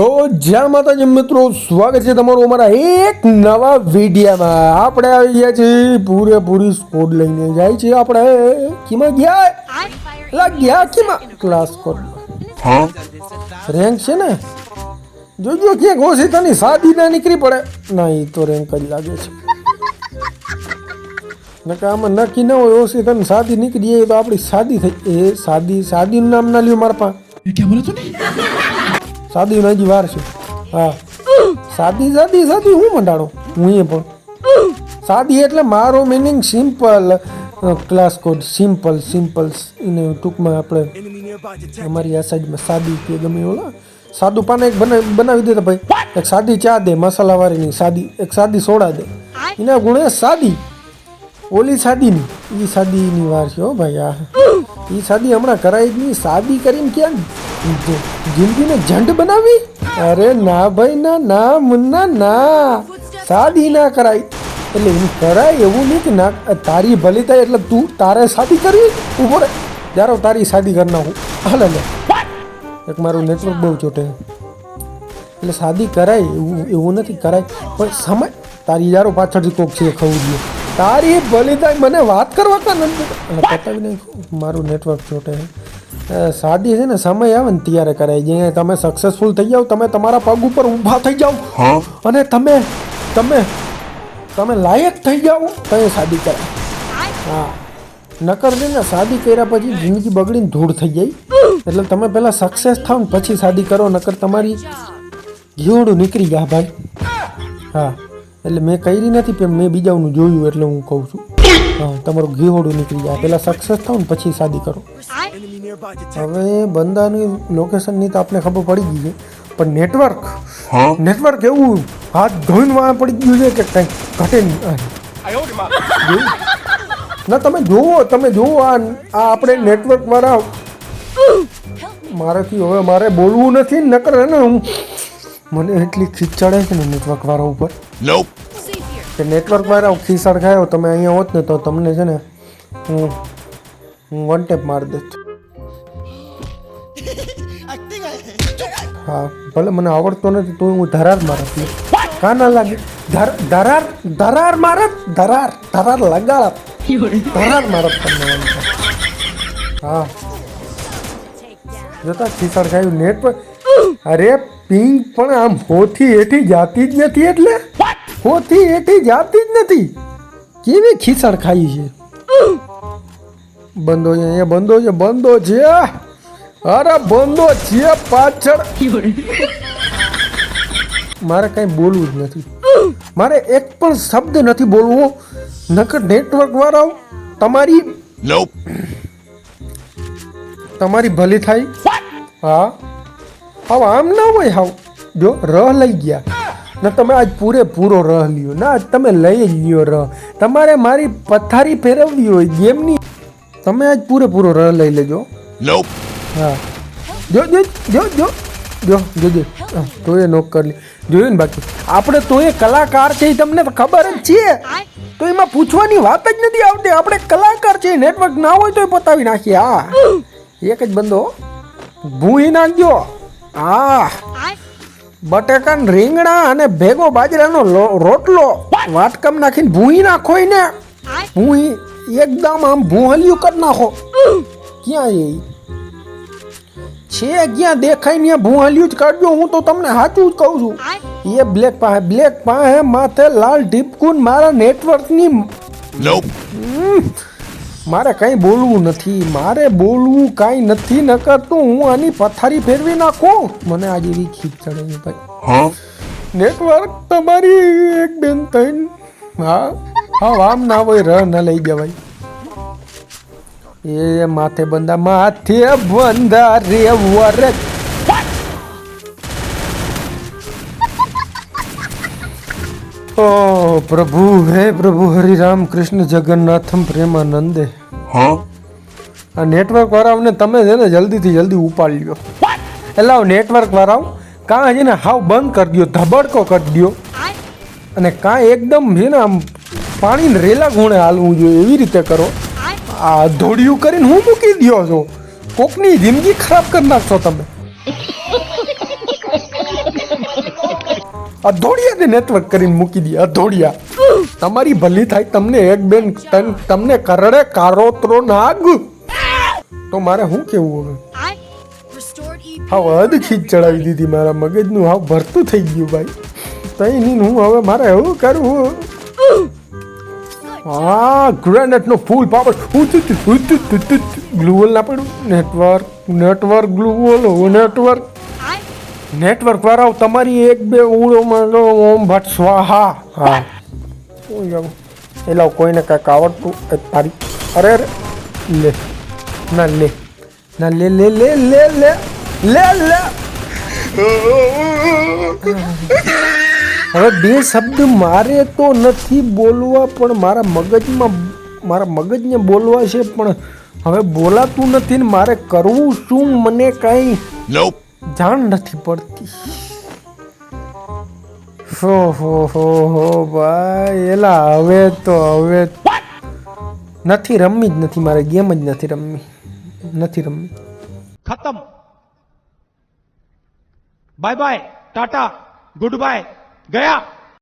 તો જ્યાં માતાજી મિત્રો સ્વાગત છે તમારું અમારા એક નવા વિડીયામાં. આપણે આવી ગયા છીએ પૂરેપૂરી સ્કોડ લઈને જાય છે આપણે. કીમાં ગયા? લા ગયા કીમાં? ક્લાસ કોડમાં રેન્ક છે ને? જોજો ક્યાંક તની સાદી ના નીકળી પડે. ના એ તો રેન્ક જ લાગે છે. નકા આમાં નક્કી ન હોય ઓસી ઓશિતાની સાદી નીકળી તો આપણી સાદી થઈ એ સાદી સાદીનું નામ ના લ્યો મારા પા. સાદી હજી વાર છે. હા. સાદી સાદી સાદી હું મંડાણો? હું એ પણ. સાદી એટલે મારો meaning simple class code simple simple એને ટૂંકમાં આપણે અમારી આ સાઈડમાં સાદી કે ગમે ઓલા સાદું પાને એક બનાવી બનાવી દે ભાઈ. એક સાદી ચા દે મસાલાવાળીની સાદી. એક સાદી સોડા દે. એના ગુણે સાદી. ઓલી સાદીની. એ સાદીની વાર છે હો ભાઈ, આ. એ સાદી હમણાં કરાય જ નહીં. સાદી કરીને ક્યાં જિંદગીને ઝંડ બનાવી? અરે ના ભાઈ, ના ના, મુન્ના, ના. સાદી ના કરાય. એટલે એમ કરાય એવું નહીં કે ના તારી ભલી થાય એટલે તું તારે સાદી કરવી? ઊભો રે જારો તારી સાદી કરી નાખું હાલે લે એક મારું નેટવર્ક બહુ ચોટે. એટલે સાદી કરાય એવું એવું નથી, કરાય. પણ સમય, તારી યારો પાછળથી કોક છે ખવું જોઈએ. તારી બલિદાન મને વાત કરવા કા નથી અને પતાવી નાખ્યું મારું નેટવર્ક અ, સાદી છે ને સમય આવે ને ત્યારે કરાય. જે તમે સક્સેસફુલ થઈ જાઓ તમે તમારા પગ ઉપર ઊભા થઈ જાઓ. અને તમે તમે તમે લાયક થઈ જાઓ તો એ સાદી કરાય. હા. નકર ને સાદી કર્યા પછી જિંદગી બગડીને ધૂળ થઈ જાય. એટલે તમે પહેલાં સક્સેસ થાવ ને પછી સાદી કરો નકર તમારી ઘીવડું નીકળી ગયા ભાઈ. હા. એટલે મેં કરી નથી પણ મેં બીજાનું જોયું એટલે હું કહું છું. હા તમારું ઘીહોડું નીકળી જાય. પહેલાં સક્સેસ થાવ ને પછી શાદી કરો. હવે બંદાની લોકેશનની તો આપણે ખબર પડી ગઈ છે પણ નેટવર્ક નેટવર્ક એવું હાથ ધોઈને વાળા પડી ગયું છે કે કંઈક ઘટે નહીં. ના તમે જુઓ તમે જુઓ આ આ આપણે નેટવર્ક વાળા મારાથી હવે મારે બોલવું નથી નકર ને હું મને એટલી ખીચ ચડે છે ને નેટવર્ક વાળા ઉપર. કે નેટવર્ક વાળા ખીસાડ ખાયો તમે અહીંયા હોત ને તો તમને છે ને હું હું વન ટેપ મારી દઈશ. હા ભલે મને આવડતો નથી તો હું ધરાર મારત કા ના લાગે? ધરાર ધરાર મારત ધરાર ધરાર લગાડત ધરાર મારત તમને હા. જોતા ખીસાડ ખાયું નેટવર્ક અરે પિંગ પણ આમ હોથી હેઠી જાતી જ નથી એટલે? હોથી હેઠી જાતી જ નથી. કેવી ખીસડ ખાઈ છે? બંધો છે અહીંયા બંધો છે બંધો છે. અરે બંધો છે પાછળ. મારે કાંઈ બોલવું જ નથી. મારે એક પણ શબ્દ નથી બોલવો. નકર નેટવર્ક વાળાઓ તમારી તમારી ભલી થાય. હા. હવે આમ ના હોય હાવ. જો રહ લઈ ગયા. ના તમે આજ પૂરેપૂરો રહ લ્યો. ના આજ તમે લઈ જ લ્યો રહ. તમારે મારી પથારી ફેરવવી હોય ગેમની તમે આજ પૂરેપૂરો રહ લઈ લેજો. હા. જો જો જો જો. જો જોજો તો એ નોક કરી જોયું ને બાકી? આપણે તો એ કલાકાર છે એ તમને ખબર જ છે. તો એમાં પૂછવાની વાત જ નથી આવતી. આપણે કલાકાર છે નેટવર્ક ના હોય તો પતાવી નાખીએ. હા. એક જ બંદો. ભૂહી નાખજો. હા બટેકાન રીંગણા અને ભેગો બાજરાનો રોટલો. વાટકમ નાખીને ભૂહી નાખો ને ભૂહી એકદમ આમ ભૂહલિયું કરી નાખો. ક્યાં એ છે ક્યાં દેખાય ને ભૂહલિયું જ કાઢજો. હું તો તમને સાચું જ કહું છું. એ બ્લેક પાસે બ્લેક પાસે માથે લાલ ઢીપકુન મારા નેટવર્કની મારે કંઈ બોલવું નથી. મારે બોલવું કાંઈ નથી ન કરતું હું આની પથારી ફેરવી નાખું. મને આજે એવી ખીચ ચડે ભાઈ? નેટવર્ક તમારી એક બેન થઈને હા હા આમ ના હોય રહ ન લઈ જવાય. એ માથે બંધા માથે બંધા રે વર ઓ પ્રભુ હે પ્રભુ હરિ રામ કૃષ્ણ જગન્નાથમ પ્રેમાનંદે. હા? આ નેટવર્ક વાળાઓને તમે છે ને જલ્દીથી જલ્દી ઉપાડી લ્યો એટલે આવ નેટવર્ક વાળાઓ કાં છે ને હાવ બંધ કરી દો ધબડકો કરી દો અને કાં એકદમ છે ને આમ પાણીને રેલા ગુણે હાલવું જોઈએ એવી રીતે કરો. આ ધોડિયું કરીને હું મૂકી દો છો. કોકની જિંદગી ખરાબ કરી નાખશો તમે. અધોડિયાને નેટવર્ક કરીને મૂકી દે અધોડિયા તમારી ભલી થાય તમને એક બેન તમને કરડે કારોત્રો નાગ તો મારે શું કેવું હવે. હાવ હદ ખીચ ચડાવી દીધી મારા મગજનું હાવ ભરતું થઈ ગયું ભાઈ તઈ નહીં હું હવે મારે એવું કરવું હા ગ્રેનેટનો ફૂલ પાવર ગ્લુવલ ના પડ્યું network network global network network વાળાઓ તમારી એક બે ઉળોમાં લો ઓમ ભટ્ટ, સ્વાહા. હા. શું જાઉં એલા કોઈને કાંઈક આવડતું? તારી અરે લે. ના લે. ના, લે લે લે લે લે. લે લે. હવે બે શબ્દ મારે તો નથી બોલવા, પણ મારા મગજમાં મારા મગજને બોલવા છે, પણ હવે બોલાતું નથી ને મારે કરવું શું? મને કાંઈ. જાણ નથી પડતી હો હો હો હો ભાઈ એલા હવે તો હવે નથી રમવી જ નથી મારે ગેમ જ નથી રમવી નથી રમવી ખતમ bye bye tata good bye ગયા